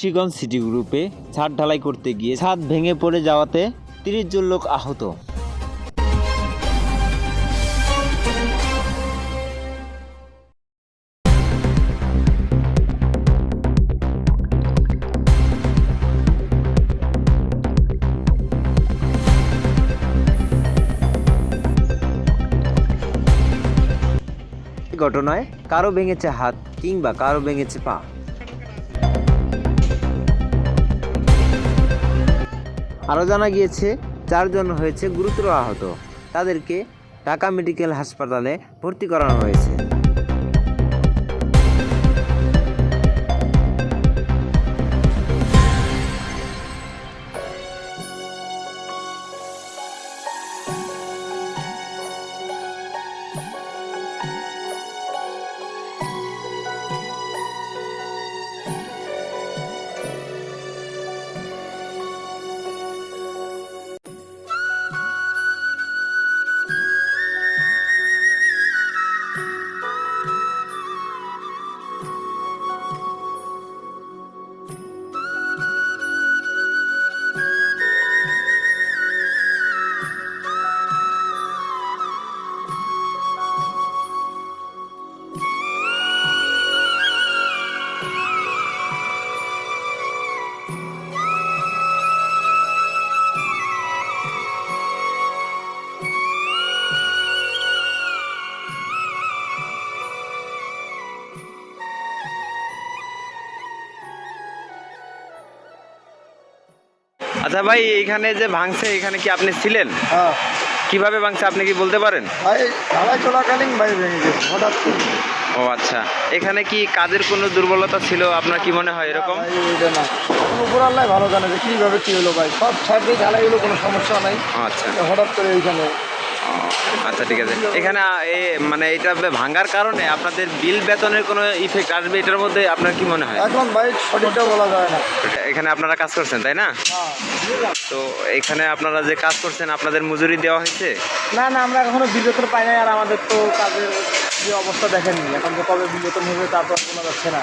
Munshiganj city গ্রুপে ছাদ ঢালাই করতে গিয়ে ছাদ ভেঙে পড়ে যাওয়াতে তিরিশ জন লোক আহত। ঘটনায় কারও ভেঙেছে হাত কিংবা কারও ভেঙেছে পা। আরও জানা গিয়েছে চারজন হয়েছে গুরুতর আহত। তাদেরকে ঢাকা মেডিকেল হাসপাতালে ভর্তি করানো হয়েছে। আচ্ছা ভাই এখানে যে ভাঙছে এখানে কি আপনি ছিলেন? হ্যাঁ। কীভাবে ভাঙছে আপনি কি বলতে পারেন? ভাই ঢালাই চলাকালীন ভাই ভেঙে গেছে হঠাৎ করে। ও আচ্ছা এখানে কি কাজের কোনো দুর্বলতা ছিল? আপনার কি মনে হয় এরকম? উপর আল্লাহ ভালো জানে যে কীভাবে কী হলো ভাই। সব দিয়ে ঢালাই হলো কোনো সমস্যা নাই। আচ্ছা। হঠাৎ করে এইখানে আচ্ছা ঠিক আছে। এখানে মানে এটা ভাঙার কারণে আপনাদের বিল বেতনের কোনো ইফেক্ট আসবে? এটার মধ্যে আপনার কি মনে হয়? এখন ভাই সঠিকটা বলা যায় না। এখানে আপনারা কাজ করছেন তাই না? হ্যাঁ। তো এখানে আপনারা যে কাজ করছেন আপনাদের মজুরি দেওয়া হয়েছে? না না আমরা এখনও বিলেতন পাই নাই আর আমাদের তো কাজের যে অবস্থা দেখেননি। এখন তো কবে বিলেতন হবে তা তো আর শোনা যাচ্ছে না।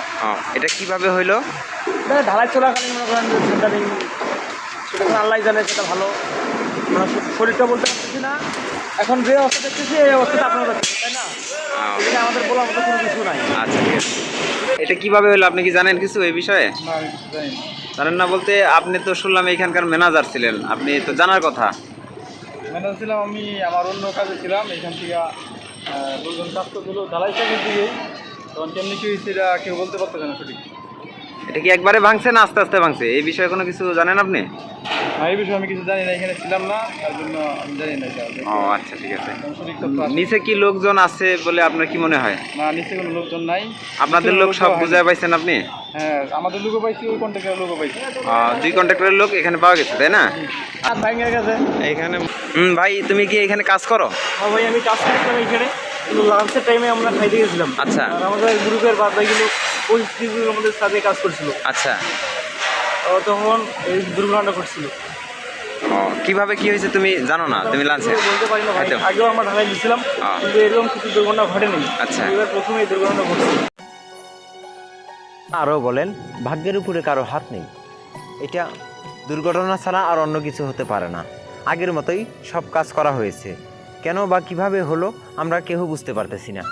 এটা কীভাবে হইল? না, ঢালাই চলাকালীন মনে করেন সেন্টারিং সেটা আল্লাহ জানে সেটা ভালো। শরীরটা বলতে পারছি না। এখন যে অবস্থা দেখতেছি এই অবস্থাটা আপনারা দেখতেছেন তাই না? এটা আমাদের বলার মতো কোনো কিছু নাই। আচ্ছা ঠিক আছে। এটা কীভাবে হলো আপনি কি জানেন কিছু এই বিষয়ে? জানেন না বলতে আপনি তো শুনলাম এখানকার ম্যানেজার ছিলেন আপনি তো জানার কথা। ম্যানেজার ছিলাম আমি আমার অন্য কাজে ছিলাম এখান থেকে ঢালাই তখন কেমনি কি হয়েছে এটা কেউ বলতে পারতেছে না সঠিক। এটা কি একবারে ভাঙছে না আস্তে আস্তে ভাঙছে? এই বিষয়ে কোনো কিছু জানেন আপনি? এই বিষয়ে আমি কিছু জানি না এখানে ছিলাম না তার জন্য আমি জানি না ও আচ্ছা ঠিক আছে। এখন। নিচে কি লোকজন আছে বলে আপনার কি মনে হয়? না নিচে কোনো লোকজন নাই। আপনাদের লোক সব বুঝায় পাইছেন আপনি? হ্যাঁ আমাদের লোকও পাইছি ওই কন্ট্রাক্টের লোকও পাইছি। দুই কন্ট্রাক্টরের লোক এখানে পাওয়া গেছে তাই না? আর ভাঙে গেছে। এখানে হুম ভাই তুমি কি এখানে কাজ করো? হ্যাঁ ভাই আমি কাজ করছিলাম এইখানে কিন্তু লাঞ্চের টাইমে আমরা খাইতে গেছিলাম। আচ্ছা। আর আমাদের গ্রুপের বাদ বাকিগুলো ওই স্ত্রীগুলো আমাদের সাথে কাজ করছিল। আচ্ছা। তখন এই দুর্ঘটনা ঘটছিল। কীভাবে কি হয়েছে তুমি জানো না? তুমি লাঞ্চে? বলতে পারি না ভাই আগেও আমরা ঢালাই দিয়েছিলাম হ্যাঁ। কিন্তু এরকম কিছু দুর্ঘটনা ঘটেনি। আচ্ছা। এবার প্রথমে এই দুর্ঘটনা ঘটছিল আরও বলেন ভাগ্যের উপরে কারও হাত নেই। এটা দুর্ঘটনা ছাড়া আর অন্য কিছু হতে পারে না। আগের মতোই সব কাজ করা হয়েছে। কেন বা কীভাবে হলো আমরা কেউ বুঝতে পারতেছি না।